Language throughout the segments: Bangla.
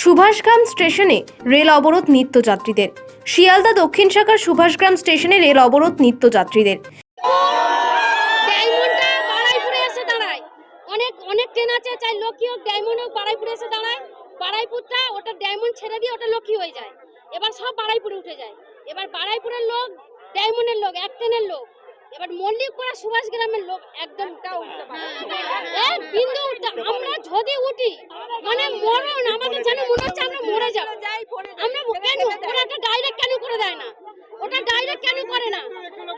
সুভাষগ্রাম স্টেশনে রেল অবরোধ নিত্যযাত্রীদের। শিয়ালদা দক্ষিণ শাখার সুভাষগ্রাম স্টেশনে রেল অবরোধ নিত্যযাত্রীদের। অনেক অনেক ট্রেন আছে লক্ষ্মী হোক, ডায়মন্ড হোক এসে দাঁড়ায়। বাড়াইপুরটা ওটা ডায়মন্ড ছেড়ে দিয়ে ওটা লক্ষ্মী হয়ে যায়। এবার সব বাড়াইপুরে উঠে যায়। এবার বাড়াইপুরের লোক, ডায়মন্ডের লোক, এক ট্রেনের লোক। এবার মল্লিকপাড়া সুভাষ গ্রামের লোক একদমটা উঠতে পারে বিন্দু উঠতে- আমরা যদি উঠি মানে মরণ আমাদের যেন মনে হচ্ছে আমরা মরে যাব। আমরা কেন ওরা একটা ডাইরেক্ট কেন করে দেয় না? ওটা ডাইরেক্ট কেন করে না?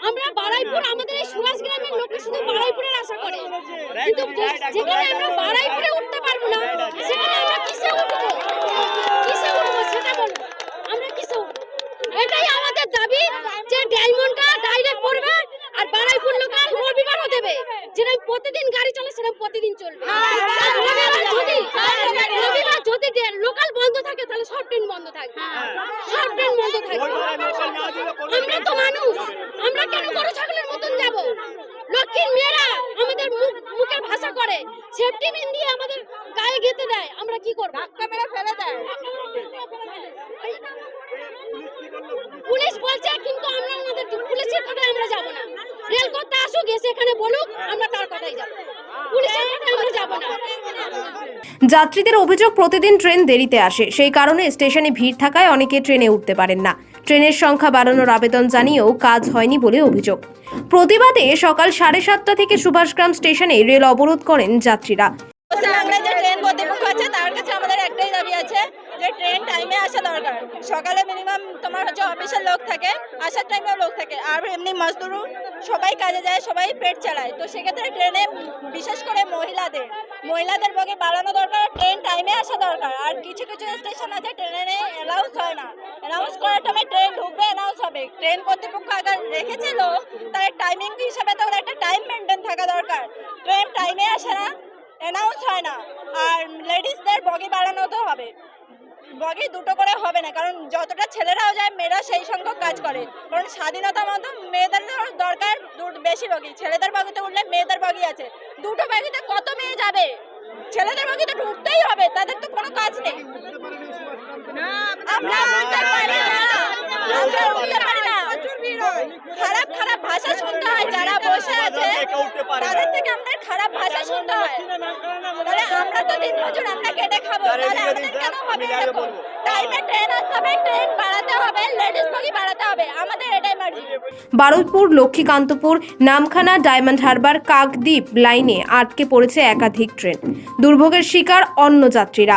আমরা বাড়াইপুর আমাদের এই সুভাষ গ্রামের লোক শুধু বাড়াইপুরের আশা করে। কিন্তু যেখানে আমরা বাড়াইপুরে উঠতে পারব না সেখানে আমরা কিসে উঠবো কিসে উঠবো সেটা বলব আমরা কিসে উঠবো এটাই আমাদের দাবি যে ডায়মন্ডটা ডাইরেক্ট পড়বে আর বাড়াইপুর লোকাল রবিবারও দেবে যেরকম প্রতিদিন গাড়ি চলে সেরকম প্রতিদিন চলবে রবিবার যদি লোকাল বন্ধ থাকে তাহলে সব ট্রেন বন্ধ থাকবে সব ট্রেন বন্ধ থাকবে আমরা তো মানুষ আমরা কেন গরু ছাগলের মতন যাব লক্ষ্মীর মেয়েরা আমাদের মুখ মুখের ভাষা করে সেফটি পিন দিয়ে আমাদের গায়ে গেতে দেয় আমরা কি করব ধাক্কা মেরে ফেলে দেয় পুলিশ বলছে কিন্তু আমরা আমাদের পুলিশের কথায় আমরা যাব না রেল আসুক, এসে এখানে বলুক, আমরা তার কথাই যাব। যাত্রীদের অভিযোগ প্রতিদিন ট্রেন দেরিতে আসে। সেই কারণে স্টেশনে ভিড় থাকায় অনেকে ট্রেনে উঠতে পারেন না। ট্রেনের সংখ্যা বাড়ানোর আবেদন জানিয়েও কাজ হয়নি বলে অভিযোগ। প্রতিবাদে সকাল সাড়ে সাতটা থেকে সুভাষগ্রাম স্টেশনে রেল অবরোধ করেন যাত্রীরা পশ্চিমবাংলায় যে ট্রেন কর্তৃপক্ষ আছে তার কাছে আমাদের একটাই দাবি আছে যে ট্রেন টাইমে আসা দরকার। সকালে মিনিমাম তোমার হচ্ছে অফিসের লোক থাকে, আসার টাইমেও লোক থাকে। আর এমনি মজদুরু সবাই কাজে যায়, সবাই পেট চালায়। তো সেক্ষেত্রে ট্রেনে বিশেষ করে মহিলাদের মহিলাদের বগে বাড়ানো দরকার ট্রেন টাইমে আসা দরকার। আর কিছু কিছু স্টেশন আছে ট্রেনে অ্যালাউন্স হয় না। অ্যানাউন্স করার টাইমে ট্রেন ঢুকবে অ্যানাউন্স হবে। ট্রেন কর্তৃপক্ষ আগে রেখেছিল তার টাইমিং হিসাবে তো একটা টাইম মেনটেন থাকা দরকার। ট্রেন টাইমে আসে না অ্যানাউন্স হয় না। আর লেডিসদের বগি বাড়ানো তো হবে। বগি দুটো করে হবে না কারণ যতটা ছেলেরাও যায় মেয়েরা সেই সংখ্যক কাজ করে কারণ স্বাধীনতা মতো মেয়েদের দরকার বেশি বগি ছেলেদের বগিতে উঠলে মেয়েদের বগি আছে দুটো বগিতে কত মেয়ে যাবে ছেলেদের বগিতে ঢুকতেই হবে তাদের তো কোনো কাজ নেই আমরা উঠতে পারি না আমরা উঠতে পারি না খারাপ খারাপ ভাষা শুনতে হয় যারা বসে আছে তাদের থেকে আমাদের খারাপ ভাষা শুনতে হয় তাহলে আমরা তো দিন মজুর আমরা কেটে খাব তাহলে আমাদের কেন হবে এরকম? টাইমে ট্রেন আসতে হবে ট্রেন বাড়াতে হবে লেডিস বগি বাড়াতে হবে। আমাদের এটাই মার্জি বারুইপুর লক্ষ্মীকান্তপুর নামখানা ডায়মন্ড হারবার কাকদ্বীপ লাইনে আটকে পড়েছে একাধিক ট্রেন দুর্ভোগের শিকার অন্য যাত্রীরা।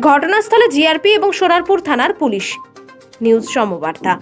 ঘটনাস্থলে জিআরপি এবং সোনারপুর থানার পুলিশ। নিউজ সমবার্তা।